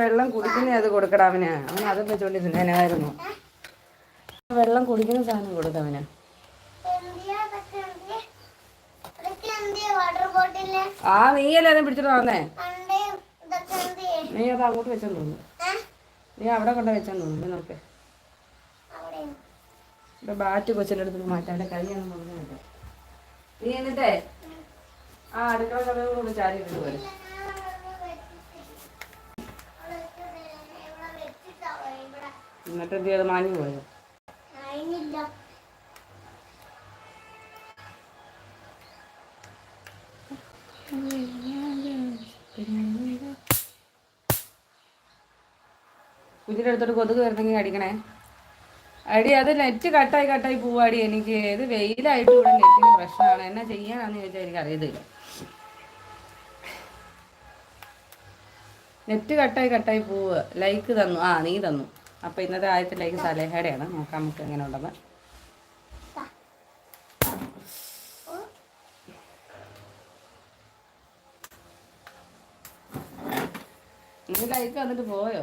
വെള്ളം കുടിക്കുന്ന അത് കൊടുക്കടാ അവന്. അവൻ അത് വെച്ചോണ്ടി തിന്നാനായിരുന്നു. വെള്ളം കുടിക്കുന്ന സാധനം കൊടുക്കാം അവന്. എന്തിയാ അതൊക്കെ എന്തിയാ? അതൊക്കെ എന്തിയാ വാട്ടർ ബോട്ടിൽ ആ നീയല്ലേ അതിനെ പിടിച്ചിട്ട് വന്നേ. നീ അത് അങ്ങോട്ട് വെച്ചോണ്ട് തോന്നുന്നു നീ അവിടെ കൊണ്ട് വെച്ചോണ്ട് തോന്നുന്നു നോക്കെ. ഇവിടെ ബാറ്റ് കൊച്ചിന്റെ അടുത്ത് മാറ്റാം. അവിടെ കൈയാണ് നീ എന്നിട്ടേ ആ അടുക്കള കഥകളോട് ചാരി ഇട്ട് പോരും എന്നിട്ട് എന്ത് ചെയ്ത് മാഞ്ഞു പോയോ കുഞ്ഞിന്റെ അടുത്തോട്ട് കൊതുക് വരുന്നെങ്കിൽ അടിക്കണേ. അടി അത് നെറ്റ് കട്ടായി കട്ടായി പോവാടി എനിക്ക് ഇത് വെയിലായിട്ട് ഇവിടെ നെറ്റിന് പ്രശ്നമാണ്. എന്നാ ചെയ്യാനാന്ന് ചോദിച്ചാൽ എനിക്ക് അറിയത്തില്ല. നെറ്റ് കട്ടായി കട്ടായി പോവുക ലൈക്ക് തന്നു. ആ നീ തന്നു. അപ്പൊ ഇന്നത്തെ ആദ്യത്തിലേക്ക് സലേഹയുടെയാണ്. നോക്കാം നമുക്ക് എങ്ങനെ ഉണ്ടെന്ന് ലൈക്ക് വന്നിട്ട് പോയോ?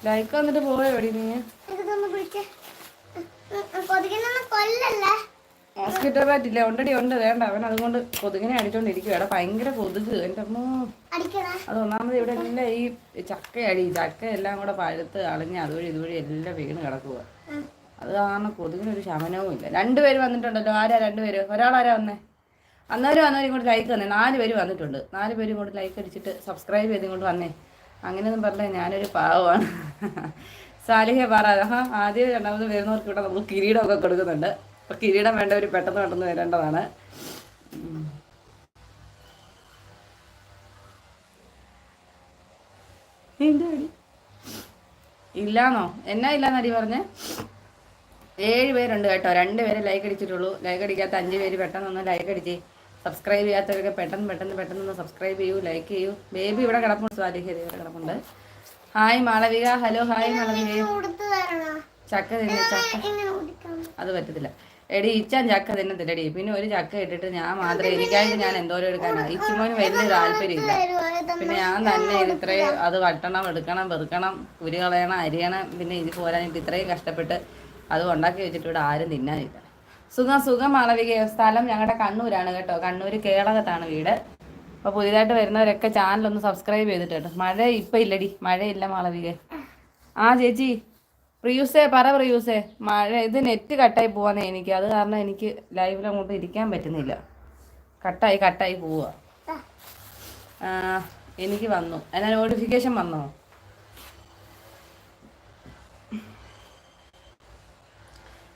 ലൈക്ക് വന്നിട്ട് പോയോ എടി നീ മോസ്കിറ്റോ ബാറ്റ് ഇല്ല ഉണ്ടടി ഉണ്ട്. വേണ്ട. അവൻ അതുകൊണ്ട് കൊതുകിനെ അടിച്ചോണ്ടിരിക്കും എടാ ഭയങ്കര കൊതുക്. എന്റെ അമ്മോ. അത് ഒന്നാമത് ഇവിടെ എല്ലാം ഈ ചക്ക അടി ചക്ക എല്ലാം കൂടെ പഴുത്ത് അളിഞ്ഞ് അതുവഴി ഇതുവഴി എല്ലാം വീണ് കിടക്കുക അത് കാരണം കൊതുകിനൊരു ശമനവും ഇല്ല. രണ്ടുപേര് വന്നിട്ടുണ്ടല്ലോ. ആരാ രണ്ടുപേര് ഒരാളാരാ വന്നേ? അന്നേരം അന്നേരം ഇങ്ങോട്ട് ലൈക്ക് വന്നേ. നാല് പേര് വന്നിട്ടുണ്ട്. നാല് പേര് ഇങ്ങോട്ട് ലൈക്ക് അടിച്ചിട്ട് സബ്സ്ക്രൈബ് ചെയ്ത് ഇങ്ങോട്ട് വന്നേ. അങ്ങനെയൊന്നും പറഞ്ഞേ ഞാനൊരു പാവമാണ്. സാലിഹ പറ. ആദ്യം രണ്ടാമത് വരുന്നവർക്ക് ഇവിടെ നമുക്ക് കിരീടമൊക്കെ കൊടുക്കുന്നുണ്ട്. കിരീടം വേണ്ടവർ പെട്ടെന്ന് പെട്ടെന്ന് വരേണ്ടതാണ്. ഇല്ലാന്നോ? എന്നാ ഇല്ലാന്നടി പറഞ്ഞേ? ഏഴ് പേരുണ്ട് കേട്ടോ രണ്ട് പേരെ ലൈക്ക് അടിച്ചിട്ടുള്ളൂ. ലൈക്ക് അടിക്കാത്ത അഞ്ച് പേര് പെട്ടെന്ന് ഒന്ന് ലൈക്ക് അടിച്ച് സബ്സ്ക്രൈബ് ചെയ്യാത്തവരൊക്കെ പെട്ടെന്ന് പെട്ടെന്ന് പെട്ടെന്ന് ഒന്ന് സബ്സ്ക്രൈബ് ചെയ്യൂ ലൈക്ക് ചെയ്യൂ. ബേബി ഇവിടെ കിടപ്പുണ്ട് സ്വാലിഹ ദേ ഇവിടെ കിടപ്പുണ്ട്. Hi Malavika. Hello hi Malavika. കൊടുത്തു തരണോ? ചക്ക തിന്നെ ചക്ക. അത് പറ്റത്തില്ല. എടി ഇച്ചാൻ ചക്ക തന്നെ തരടി പിന്നെ ഒരു ചക്ക ഇട്ടിട്ട് ഞാൻ മാത്രമേ എനിക്കായിട്ട് ഞാൻ എന്തോരം എടുക്കാനാണ് ഇച്ചുമോന് വലിയ താല്പര്യമില്ല. പിന്നെ ഞാൻ തന്നെ ഇത് ഇത്രയും അത് വട്ടണം എടുക്കണം വെറുക്കണം കുരു കളയണം അരിയണം. പിന്നെ ഇത് പോരാനിട്ട് ഇത്രയും കഷ്ടപ്പെട്ട് അത് ഉണ്ടാക്കി വെച്ചിട്ട് ഇവിടെ ആരും തിന്നാനില്ല. സുഖം സുഖം മാളവിക. സ്ഥലം ഞങ്ങളുടെ കണ്ണൂരാണ് കേട്ടോ. കണ്ണൂർ കേളകത്താണ് വീട്. അപ്പോൾ പുതിയതായിട്ട് വരുന്നവരൊക്കെ ചാനൽ ഒന്ന് സബ്സ്ക്രൈബ് ചെയ്തിട്ട് കേട്ടോ. മഴ ഇപ്പം ഇല്ലടി. മഴയില്ല മാളവിക. ആ ചേച്ചി. പ്രിയൂസേ പറ പ്രിയൂസേ മഴ ഇത് നെറ്റ് കട്ടായി പോവാന്നേ എനിക്ക്. അത് കാരണം എനിക്ക് ലൈവിൽ അങ്ങോട്ട് ഇരിക്കാൻ പറ്റുന്നില്ല. കട്ടായി കട്ടായി പോവുക എനിക്ക് വന്നു. എന്നാ നോട്ടിഫിക്കേഷൻ വന്നോ?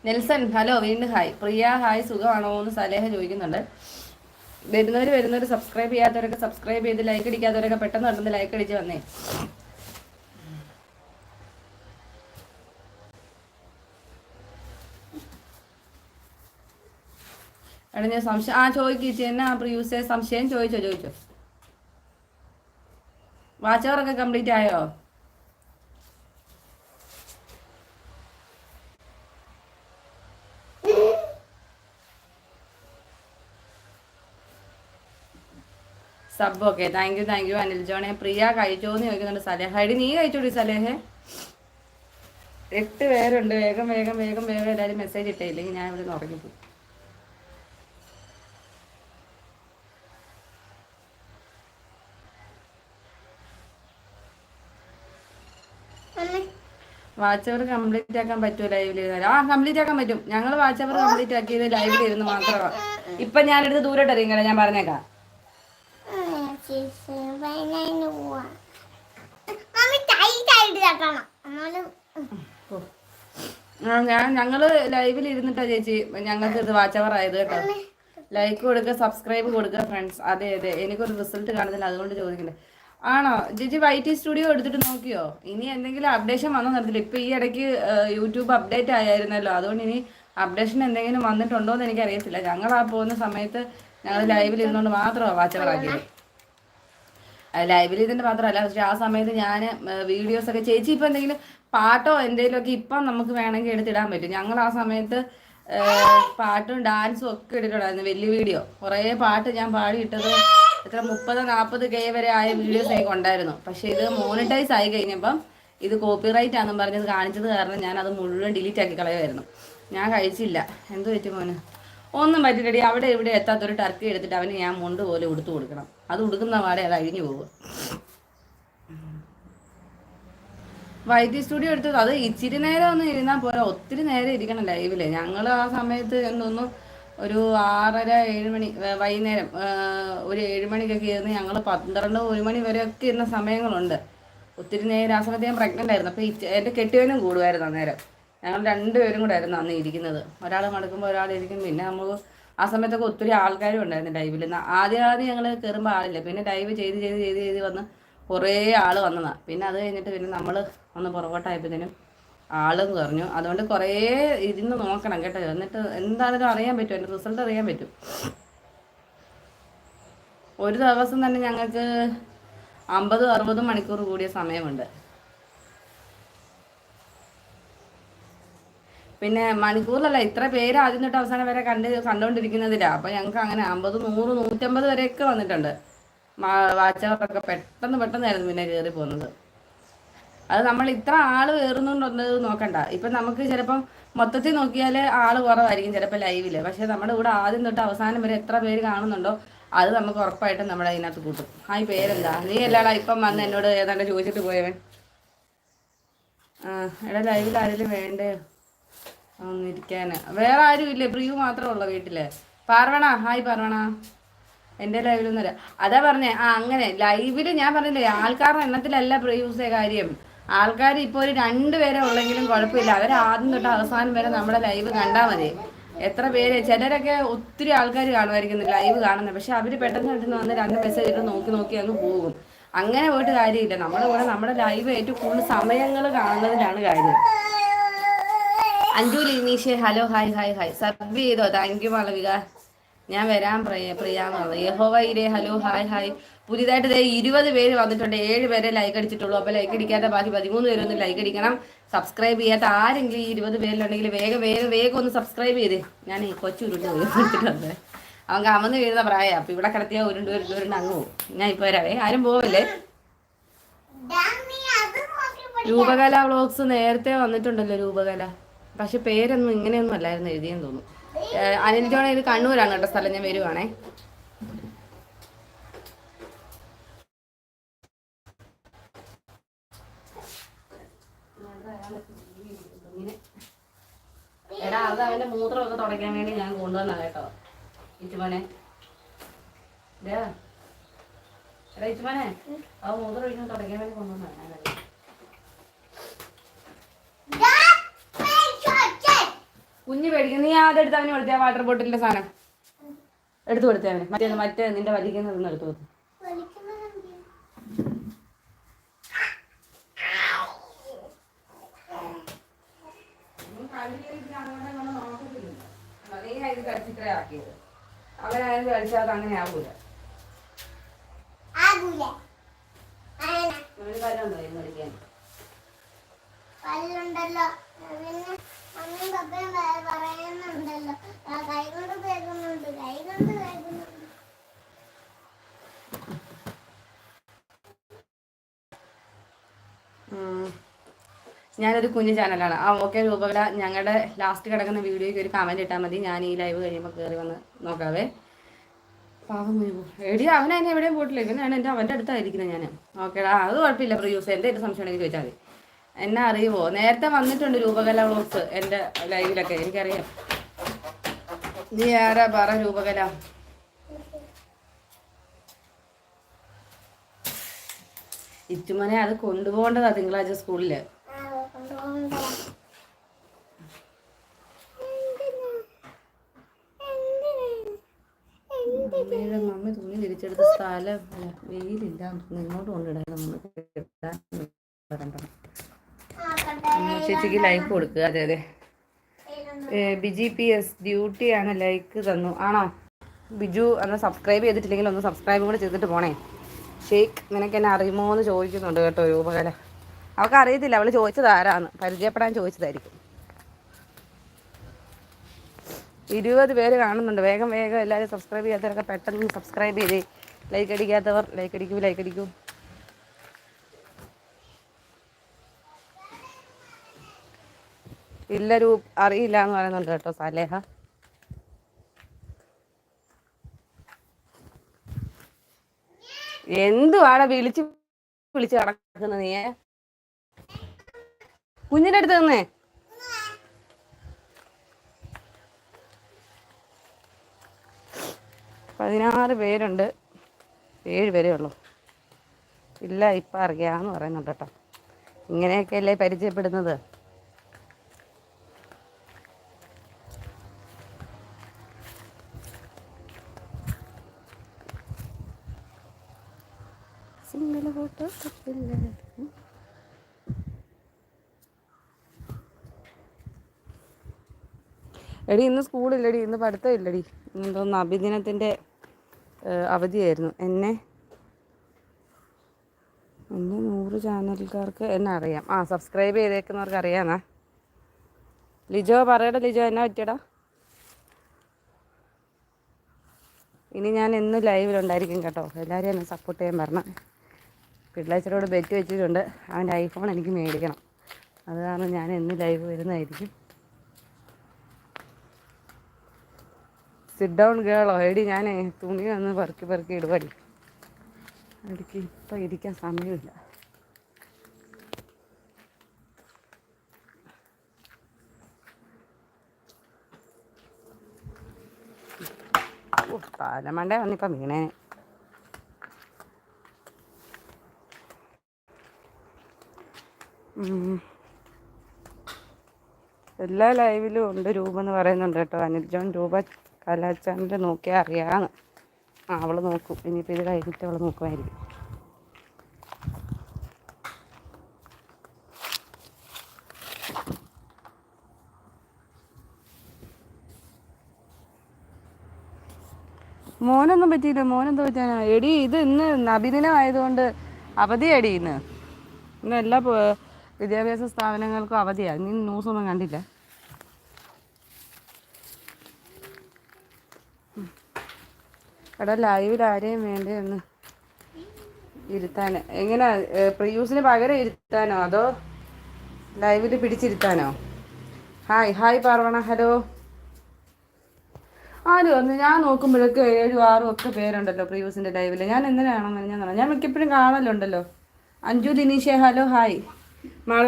നെൽസൺ ഹലോ വീണ്ടും ഹായ് പ്രിയ ഹായ് സുഖമാണോ എന്ന് സലേഹ ചോദിക്കുന്നുണ്ട്. വരുന്നവർ വരുന്നവർ സബ്സ്ക്രൈബ് ചെയ്യാത്തവരൊക്കെ സബ്സ്ക്രൈബ് ചെയ്ത് ലൈക്ക് അടിക്കാത്തവരൊക്കെ പെട്ടെന്ന് പെട്ടെന്ന് ലൈക്ക് അടിച്ച് വന്നേ. എടാ ഞാൻ സംശയം ആ ചോദിച്ചു എന്നാ പ്രിയൂസെ സംശയം? ചോദിച്ചോ ചോദിച്ചോ. വാച്ച് അവറൊക്കെ കംപ്ലീറ്റ് ആയോ? Sub okay thank you thank you Anil ജോണെ. Priya കഴിച്ചോ എന്ന് ചോദിക്കുന്നുണ്ട് സലേഹ. ഹൈഡി നീ കഴിച്ചോടി സലേഹ? എട്ട് പേരുണ്ട്. വേഗം വേഗം വേഗം വേഗം എല്ലാവരും മെസ്സേജ് ഇട്ടേ. ഇല്ലെങ്കിൽ ഞാൻ ഇവിടെ നിന്ന് ഉറങ്ങിപ്പോയി വാച്ച് അവർ കംപ്ലീറ്റ് ആക്കാൻ പറ്റുമോ ലൈവിൽ ഇരുന്നാലും. ആ കംപ്ലീറ്റ് ആക്കാൻ പറ്റും. ഞങ്ങൾ വാച്ച് അവർ കംപ്ലീറ്റ് ആക്കിയത് ലൈവിൽ ഇരുന്ന് മാത്രമാണ് ഇപ്പൊ ഞാനെടുത്ത് ദൂരോട്ട് അറിയിക്കല ഞാൻ പറഞ്ഞേക്കാം. ഞാൻ ഞങ്ങൾ ലൈവിൽ ഇരുന്നിട്ടാ ചേച്ചി ഞങ്ങൾക്ക് ഇത് വാച്ച് അവർ ആയത് കേട്ടോ. ലൈക്ക് കൊടുക്കുക സബ്സ്ക്രൈബ് കൊടുക്കുക ഫ്രണ്ട്സ് അതെ അതെ. എനിക്കൊരു റിസൾട്ട് കാണുന്നില്ല. അതുകൊണ്ട് ചോദിക്കണ്ടേ. ആണോ? ചേച്ചി ടി സ്റ്റുഡിയോ എടുത്തിട്ട് നോക്കിയോ? ഇനി എന്തെങ്കിലും അപ്ഡേഷൻ വന്നോ നടത്തില്ല ഇപ്പൊ ഈ ഇടയ്ക്ക് യൂട്യൂബ് അപ്ഡേറ്റ് ആയിരുന്നല്ലോ അതുകൊണ്ട് ഇനി അപ്ഡേഷൻ എന്തെങ്കിലും വന്നിട്ടുണ്ടോ എന്ന് എനിക്കറിയത്തില്ല. ഞങ്ങൾ ആ പോകുന്ന സമയത്ത് ഞങ്ങൾ ലൈവിൽ ഇരുന്നുകൊണ്ട് മാത്രമാണ് വാച്ച് അവർ ആക്കിയത് ലൈവിൽ ഇതിന്റെ മാത്രമല്ല. പക്ഷെ ആ സമയത്ത് ഞാൻ വീഡിയോസ് ഒക്കെ ചേച്ചി ഇപ്പൊ എന്തെങ്കിലും പാട്ടോ എന്തെങ്കിലും ഒക്കെ ഇപ്പം നമുക്ക് വേണമെങ്കിൽ എടുത്തിടാൻ പറ്റും. ഞങ്ങൾ ആ സമയത്ത് പാട്ടും ഡാൻസും ഒക്കെ ഇട്ടിട്ടുണ്ടായിരുന്നു. വലിയ വീഡിയോ കുറേ പാട്ട് ഞാൻ പാടിയിട്ടത് എത്ര മുപ്പത് നാൽപ്പത് കെ വരെ ആയ വീഡിയോസ് എനിക്ക് ഉണ്ടായിരുന്നു. പക്ഷെ ഇത് മോണിറ്റൈസ് ആയി കഴിഞ്ഞപ്പം ഇത് കോപ്പിറൈറ്റ് ആണെന്ന് പറഞ്ഞത് കാണിച്ചത് കാരണം ഞാൻ അത് മുഴുവൻ ഡിലീറ്റ് ആക്കി കളയുമായിരുന്നു ഞാൻ കഴിച്ചില്ല. എന്ത് പറ്റി മോന്? ഒന്നും പറ്റില്ലടി. അവിടെ ഇവിടെ എത്താത്തൊരു ടർക്കി എടുത്തിട്ട് അവന് ഞാൻ മുണ്ട് പോലെ ഉടുത്തു കൊടുക്കണം. അത് ഉടുക്കുന്ന പാടെ അത് അഴിഞ്ഞു പോകും. വൈദ്യ സ്റ്റുഡിയോ എടുത്തത് അത് ഇച്ചിരി നേരം ഒന്ന് ഇരുന്നാൽ പോരാ. ഒത്തിരി നേരം ഇരിക്കണം ലൈവിൽ ഞങ്ങൾ ആ സമയത്ത് എന്തോന്നു ഒരു ആറര ഏഴ് മണി വൈകുന്നേരം ഒരു ഏഴ് മണിക്കൊക്കെ ഇരുന്ന് ഞങ്ങൾ പന്ത്രണ്ട് ഒരു മണി വരെയൊക്കെ ഇരുന്ന സമയങ്ങളുണ്ട്. ഒത്തിരി നേരം ആ സമയത്ത് ഞാൻ പ്രഗ്നന്റ് ആയിരുന്നു. അപ്പോൾ എന്റെ കെട്ടിയവനും കൂടുമായിരുന്നു അന്നേരം. ഞങ്ങൾ രണ്ടുപേരും കൂടെ ആയിരുന്നു അന്ന് ഇരിക്കുന്നത്. ഒരാൾ മടക്കുമ്പോൾ ഒരാൾ ഇരിക്കും. പിന്നെ നമ്മൾ ആ സമയത്തൊക്കെ ഒത്തിരി ആൾക്കാരും ഉണ്ടായിരുന്നു ലൈവിൽ ആദ്യം ആദ്യം ഞങ്ങൾ കയറുമ്പോൾ ആളില്ല. പിന്നെ ലൈവ് ചെയ്ത് ചെയ്ത് ചെയ്ത് ചെയ്ത് വന്ന് കുറേ ആൾ വന്നതാണ് പിന്നെ അത് കഴിഞ്ഞിട്ട് പിന്നെ നമ്മൾ ഒന്ന് പുറകോട്ടായപ്പോഴത്തേനും ആളും പറഞ്ഞു. അതുകൊണ്ട് കുറേ ഇരുന്ന് നോക്കണം കേട്ടോ. എന്നിട്ട് എന്താണെങ്കിലും അറിയാൻ പറ്റും. എന്റെ റിസൾട്ട് അറിയാൻ പറ്റും. ഒരു ദിവസം തന്നെ ഞങ്ങൾക്ക് അമ്പതും അറുപതും മണിക്കൂർ കൂടിയ സമയമുണ്ട്. പിന്നെ മണിക്കൂറിലല്ല ഇത്ര പേര് ആദ്യം തൊട്ട് അവസാനം വരെ കണ്ട് കണ്ടുകൊണ്ടിരിക്കുന്നതില്ല അപ്പൊ ഞങ്ങൾക്ക് അങ്ങനെ അമ്പത് നൂറ് നൂറ്റമ്പത് വരെയൊക്കെ വന്നിട്ടുണ്ട്. വാച്ചവർക്കൊക്കെ പെട്ടെന്ന് പെട്ടെന്നായിരുന്നു പിന്നെ കയറി പോകുന്നത് അത് നമ്മൾ ഇത്ര ആൾ കയറുന്നുണ്ടെന്നത് നോക്കണ്ട. ഇപ്പൊ നമുക്ക് ചിലപ്പം മൊത്തത്തിൽ നോക്കിയാൽ ആൾ കുറവായിരിക്കും ചിലപ്പോൾ ലൈവിൽ. പക്ഷെ നമ്മുടെ ഇവിടെ ആദ്യം തൊട്ട് അവസാനം വരെ എത്ര പേര് കാണുന്നുണ്ടോ അത് നമുക്ക് ഉറപ്പായിട്ടും നമ്മൾ അതിനകത്ത് കൂട്ടും. ആ ഈ പേരെന്താ? നീ എല്ലാടാ ഇപ്പം വന്ന് എന്നോട് ഏതാണ്ട് ചോദിച്ചിട്ട് പോയവൻ. ആ എടാ ലൈവിൽ ആരെങ്കിലും വേണ്ടേ? ഒന്നിരിക്കാന് വേറെ ആരും ഇല്ലേ? പ്രിയു മാത്രമേ ഉള്ളൂ വീട്ടിൽ. പാർവണ ഹായ് പാർവണ. എന്റെ ലൈവിലൊന്നുമില്ല. അതാ പറഞ്ഞേ ആ അങ്ങനെ. ലൈവിൽ ഞാൻ പറഞ്ഞില്ലേ ആൾക്കാരുടെ എണ്ണത്തിലല്ല പ്രിയൂസേ കാര്യം. ആൾക്കാർ ഇപ്പോൾ ഒരു രണ്ട് പേരെ ഉള്ളെങ്കിലും കുഴപ്പമില്ല. അവർ ആദ്യം തൊട്ട് അവസാനം വരെ നമ്മുടെ ലൈവ് കണ്ടാൽ മതി. എത്ര പേര് ചിലരൊക്കെ ഒത്തിരി ആൾക്കാർ കാണുമായിരിക്കും ലൈവ് കാണുന്നത്. പക്ഷെ അവർ പെട്ടെന്ന് പെട്ടെന്ന് വന്ന് രണ്ട് മെസ്സേജ് ഇട്ട് നോക്കി നോക്കി അങ്ങ് പോകും. അങ്ങനെ പോയിട്ട് കാര്യമില്ല. നമ്മുടെ കൂടെ നമ്മുടെ ലൈവ് ഏറ്റവും കൂടുതൽ സമയങ്ങൾ കാണുന്നതിലാണ് കാര്യം. Anju Lineesh hello hi hi hi. Sub ചെയ്തോ? Thank you Malavika. ഞാൻ വരാൻ പ്രിയ പ്രിയാമോ യഹോവ ഇരേ ഹലോ ഹായ് ഹായ്. പുതിയതായിട്ട് ദേ ഇരുപത് പേര് വന്നിട്ടുണ്ട്. ഏഴ് പേരെ ലൈക്ക് അടിച്ചിട്ടുള്ളൂ. അപ്പോൾ ലൈക്ക് അടിക്കാത്ത ബാക്കി പതിമൂന്ന് പേരൊന്ന് ലൈക്ക് അടിക്കണം. സബ്സ്ക്രൈബ് ചെയ്യാത്ത ആരെങ്കിലും ഈ ഇരുപത് പേരിലുണ്ടെങ്കിൽ വേഗം വേഗം വേഗം ഒന്ന് സബ്സ്ക്രൈബ് ചെയ്ത്. ഞാൻ ഈ കൊച്ചു ഉരുണ്ട് അവങ്ക അവൻ വീഴുന്ന പ്രായം. അപ്പം ഇവിടെ കിടത്തിയാൽ ഉരുണ്ട് ഉരുണ്ട് ഉരുണ്ട് അങ്ങ് പോകും ഞാൻ ഇപ്പോൾ വരാവേ ആരും പോവല്ലേ? രൂപകല വ്ളോഗ്സ് നേരത്തെ വന്നിട്ടുണ്ടല്ലോ രൂപകല. പക്ഷെ പേരൊന്നും ഇങ്ങനെയൊന്നും അല്ലായിരുന്നു എഴുതിയെന്ന് തോന്നുന്നു. ഏഹ് അനിൽ ജോണ ഇത് കണ്ണൂരാണ് കേട്ടോ സ്ഥലം ഞാൻ വരുവാണേ. എടാ അത് അവന്റെ മൂത്രമൊക്കെ തുടയ്ക്കാൻ വേണ്ടി ഞാൻ കൊണ്ടുവന്നാ കേട്ടോ. ഇച്ചുമോനെ. എടാ ഇച്ചുമോനെ ആ മൂത്രം ഒഴിക്കാൻ തുടയ്ക്കാൻ വേണ്ടി കൊണ്ടുവന്നാ ഞാനത്. ഡാമി ചോച്ചേ. പേടിക്കും നീ അതെടുത്ത് അവന് കൊടുത്തേ വാട്ടർ ബോട്ടിലിന്റെ സാധനം. എടുത്തു കൊടുത്തേ അവന്. മറ്റേ മറ്റേ നിന്റെ വലിക്കുന്നതൊന്നും എടുത്തു കൊടുത്തു? അവനായത് കഴിച്ചാൽ അത് അങ്ങനെ ആവൂല. ആകൂല. ഇന്ന് കളിക്കാൻ പല്ലുണ്ടല്ലോ പിന്നെ പറയുന്നുണ്ടല്ലോ. ഞാനൊരു കുഞ്ഞു ചാനലാണ്. ആ ഓക്കെ രൂപകല ഞങ്ങളുടെ ലാസ്റ്റ് കിടക്കുന്ന വീഡിയോയ്ക്ക് ഒരു കമന്റ് ഇട്ടാൽ മതി. ഞാൻ ഈ ലൈവ് കഴിയുമ്പോൾ കയറി വന്ന് നോക്കാവേ. പാവം. എടി അവൻ അതിനെ എവിടെയും പോയിട്ടില്ല. ഇവനാണ് എന്റെ അവന്റെ അടുത്തായിരിക്കുന്നത് ഞാൻ ഓക്കേടാ അത് കുഴപ്പമില്ല പ്രിയൂസ്. എന്റെ സംശയം ഉണ്ടെങ്കിൽ ചോദിച്ചാൽ മതി. എന്നെ അറിയുമോ നേരത്തെ വന്നിട്ടുണ്ട് രൂപകല വ്ളോഗ്സ് എന്റെ ലൈവിലൊക്കെ എനിക്കറിയാം. നീ ആരാ? പറ രൂപകല. ഇറ്റുമനെ അത് കൊണ്ടുപോകേണ്ടതാ തിങ്കളാഴ്ച സ്കൂളിൽ. മമ്മി തുണി തിരിച്ചെടുത്ത സ്ഥലം വെയിലില്ല. ഇങ്ങോട്ട് കൊണ്ടിടാൻ നമ്മൾ ആക്കട്ടെ. ചേച്ചിക്ക് ലൈക്ക് കൊടുക്കുക. അതെ അതെ. ബിജി പി എസ് ഡ്യൂട്ടിയാണ് ലൈക്ക് തന്നു. ആണോ? ബിജു അന്ന് സബ്സ്ക്രൈബ് ചെയ്തിട്ടില്ലെങ്കിൽ ഒന്ന് സബ്സ്ക്രൈബ് കൂടെ ചെയ്തിട്ട് പോണേ. ഷെയ്ഖ് നിനക്ക് എന്നെ അറിയുമോ എന്ന് ചോദിക്കുന്നുണ്ട് കേട്ടോ രൂപകല. അവൾക്ക് അറിയത്തില്ല. അവൾ ചോദിച്ചത് പരിചയപ്പെടാൻ ചോദിച്ചതായിരിക്കും. ഇരുപത് പേര് കാണുന്നുണ്ട്. വേഗം വേഗം എല്ലാവരും സബ്സ്ക്രൈബ് ചെയ്യാത്തവരൊക്കെ പെട്ടെന്ന് സബ്സ്ക്രൈബ് ചെയ്തേ. ലൈക്ക് അടിക്കാത്തവർ ലൈക്ക് അടിക്കൂ ലൈക്ക് അടിക്കൂ. ഇല്ല രൂപ അറിയില്ല എന്ന് പറയുന്നുണ്ട് കേട്ടോ സലേഹ. എന്തുവാണ് വിളിച്ച് വിളിച്ച് കിടക്കുന്നത് നീ കുഞ്ഞിന്റെ അടുത്ത് നിന്നേ? പതിനാറ് പേരുണ്ട്. ഏഴ് പേരേ ഉള്ളൂ. ഇല്ല ഇപ്പം അറിയാന്ന് പറയുന്നുണ്ട് കേട്ടോ. ഇങ്ങനെയൊക്കെയല്ലേ പരിചയപ്പെടുന്നത്? എടി ഇന്ന് സ്കൂളില്ലടി ഇന്ന് പഠിത്തം ഇല്ലടി തോന്നുന്നു അഭിദിനത്തിന്റെ അവധിയായിരുന്നു. എന്നെ എന്റെ നൂറ് ചാനലുകാർക്ക് എന്നെ അറിയാം. ആ സബ്സ്ക്രൈബ് ചെയ്തേക്കുന്നവർക്ക് അറിയാന്നാ. ലിജോ പറയടാ ലിജോ എന്നാ പറ്റിയടാ? ഇനി ഞാൻ എന്നും ലൈവിലുണ്ടായിരിക്കും കേട്ടോ. എല്ലാവരും എന്നെ സപ്പോർട്ട് ചെയ്യാൻ പറഞ്ഞ. പിള്ളേച്ചരോട് ബെറ്റ് വെച്ചിട്ടുണ്ട്. അവന്റെ ഐഫോൺ എനിക്ക് മേടിക്കണം. അത് കാരണം ഞാൻ എന്നും ലൈവ് വരുന്നതായിരിക്കും. സിറ്റ് ഡൗൺ ഗേളോ എടി ഞാൻ തുണി ഒന്ന് പെറുക്കി പെറുക്കി ഇടുവടി. എനിക്ക് ഇപ്പം ഇരിക്കാൻ സമയമില്ല. പാലമണ്ട വന്നിപ്പം വീണേനെ. എല്ലാ ലൈവിലും ഉണ്ട് രൂപ എന്ന് പറയുന്നുണ്ട് കേട്ടോ. അനിൽ ജോൺ രൂപ കലാചാനൽ നോക്കിയാൽ അറിയാന്ന്. ആ അവൾ നോക്കും. ഇനിയിപ്പോൾ ഇത് കഴിഞ്ഞിട്ട് അവൾ നോക്കുമായിരിക്കും മോനൊന്നും പറ്റിയില്ല. മോനെന്തോ പറ്റാനാ എടി ഇത് ഇന്ന് നബിദിനമായതുകൊണ്ട് അവധിയാടി ഇന്ന്. ഇന്ന് എല്ലാ വിദ്യാഭ്യാസ സ്ഥാപനങ്ങൾക്കും അവധിയാണ് നീ ന്യൂസൊന്നും കണ്ടില്ല. എടാ ലൈവിൽ ആരെയും വേണ്ടേ ഒന്ന് ഇരുത്താൻ എങ്ങനെ പ്രിയൂസിന് പകരം ഇരുത്താനോ? അതോ ലൈവിൽ പിടിച്ചിരുത്താനോ? ഹായ് ഹായ് പാർവണ ഹലോ ആരും ഒന്ന് ഞാൻ നോക്കുമ്പോഴൊക്കെ ഏഴും ആറും ഒക്കെ പേരുണ്ടല്ലോ പ്രിയൂസിന്റെ ലൈവിൽ ഞാൻ എന്തിനാണെന്ന് ഞാൻ. ഞാൻ മിക്കപ്പോഴും കാണലുണ്ടല്ലോ. അഞ്ജു ദിനീഷേ ഹലോ ഹായ് മാള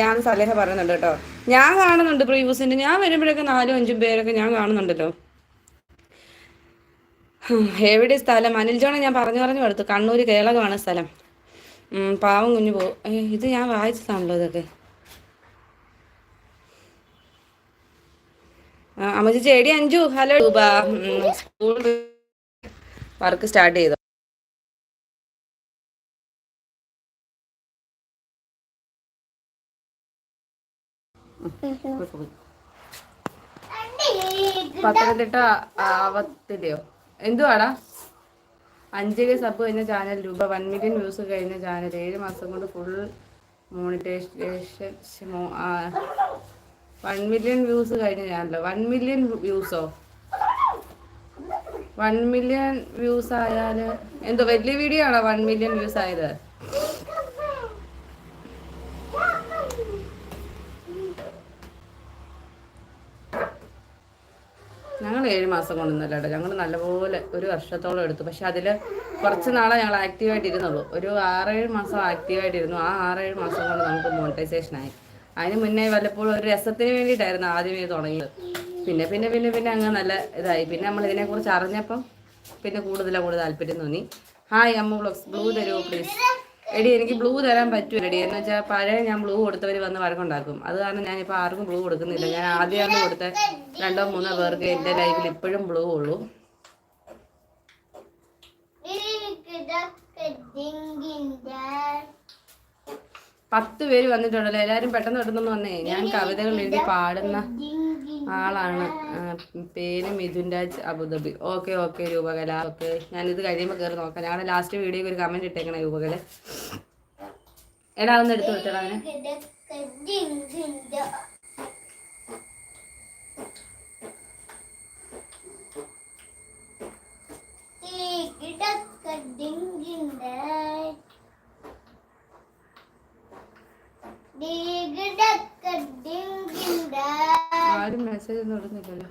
ഞാൻ സലേഹ പറയുന്നുണ്ട് കേട്ടോ. ഞാൻ കാണുന്നുണ്ട് പ്രീവ്യൂസിന്റെ ഞാൻ വരുമ്പോഴൊക്കെ നാലും അഞ്ചും പേരൊക്കെ ഞാൻ കാണുന്നുണ്ടല്ലോ. എവിടെ സ്ഥലം? അനിൽ ജോണെ ഞാൻ പറഞ്ഞു പറഞ്ഞു കൊടുത്തു. കണ്ണൂർ കേളകമാണ് സ്ഥലം. പാവം കുഞ്ഞു പോകും ഇത് ഞാൻ വായിച്ചതാണല്ലോ ഇതൊക്കെ. അമ്മച്ചി ചേടി Anju hello school work start ചെയ്തോ? പത്തനംതിട്ട ആവത്തിലെയോ എന്തുവാടാ? അഞ്ച് സബ് കഴിഞ്ഞ channel Roopa one million views കഴിഞ്ഞ ചാനൽ. ഏഴ് മാസം കൊണ്ട് full monetisation one million views കഴിഞ്ഞ ചാനലോ? വൺ മില്യൺ വ്യൂസോ? വൺ മില്യൺ വ്യൂസ് ആയാൽ എന്തോ വലിയ വീഡിയോ ആണോ വൺ മില്യൺ വ്യൂസ് ആയത്? ഞങ്ങൾ ഏഴ് മാസം കൊണ്ടൊന്നുമല്ല കേട്ടോ. ഞങ്ങൾ നല്ലപോലെ ഒരു വർഷത്തോളം എടുത്തു. പക്ഷെ അതിൽ കുറച്ച് നാളെ ഞങ്ങൾ ആക്റ്റീവായിട്ട് ഇരുന്നുള്ളൂ ഒരു ആറേഴ് മാസം ആക്റ്റീവായിട്ട് ഇരുന്നു ആ ആറേഴ് മാസം കൊണ്ട് നമുക്ക് മോണിറ്റൈസേഷൻ ആയി. അതിന് മുന്നേ വല്ലപ്പോഴും ഒരു രസത്തിന് വേണ്ടിയിട്ടായിരുന്നു ആദ്യം ഇത് തുടങ്ങിയത്. പിന്നെ പിന്നെ പിന്നെ പിന്നെ അങ്ങ് നല്ല ഇതായി. പിന്നെ നമ്മൾ ഇതിനെക്കുറിച്ച് അറിഞ്ഞപ്പം പിന്നെ കൂടുതൽ കൂടുതൽ താല്പര്യം തോന്നി. ഹായ് അമ്മ ബ്ലോഗ്സ് ബ്ലൂ തരൂ പ്ലീസ് എടി എനിക്ക് ബ്ലൂ തരാൻ പറ്റും എടി എന്ന് വെച്ചാൽ പഴയ ഞാൻ ബ്ലൂ കൊടുത്തവർ വന്ന് വഴക്കുണ്ടാക്കും. അത് കാരണം ഞാനിപ്പോൾ ആർക്കും ബ്ലൂ കൊടുക്കുന്നില്ല. ഞാൻ ആദ്യമാണ് കൊടുത്ത രണ്ടോ മൂന്നോ പേർക്ക് എന്റെ ലൈഫിൽ ഇപ്പോഴും ബ്ലൂ ഉള്ളൂ. പത്ത് പേര് വന്നിട്ടുണ്ടല്ലോ. എല്ലാവരും പെട്ടെന്ന് പെട്ടെന്ന് വന്നേ. ഞാൻ കവിതകൾ എഴുതി പാടുന്ന ആളാണ് പേര് Mithun Raj Abu Dhabi okay okay Roopakala okay ഞാനിത് കഴിയുമ്പോൾ കയറി നോക്കാം ഞങ്ങളുടെ ലാസ്റ്റ് വീഡിയോക്ക് ഒരു കമന്റ് ഇട്ടേക്കണ രൂപകല എടാ ഒന്ന് എടുത്തു വിട്ടടാ അവനെ ഇതൊക്കെ ഡിങ്കിന്റെ ആരും മെസ്സേജ് ഒന്നും ഇടുന്നില്ലല്ലോ.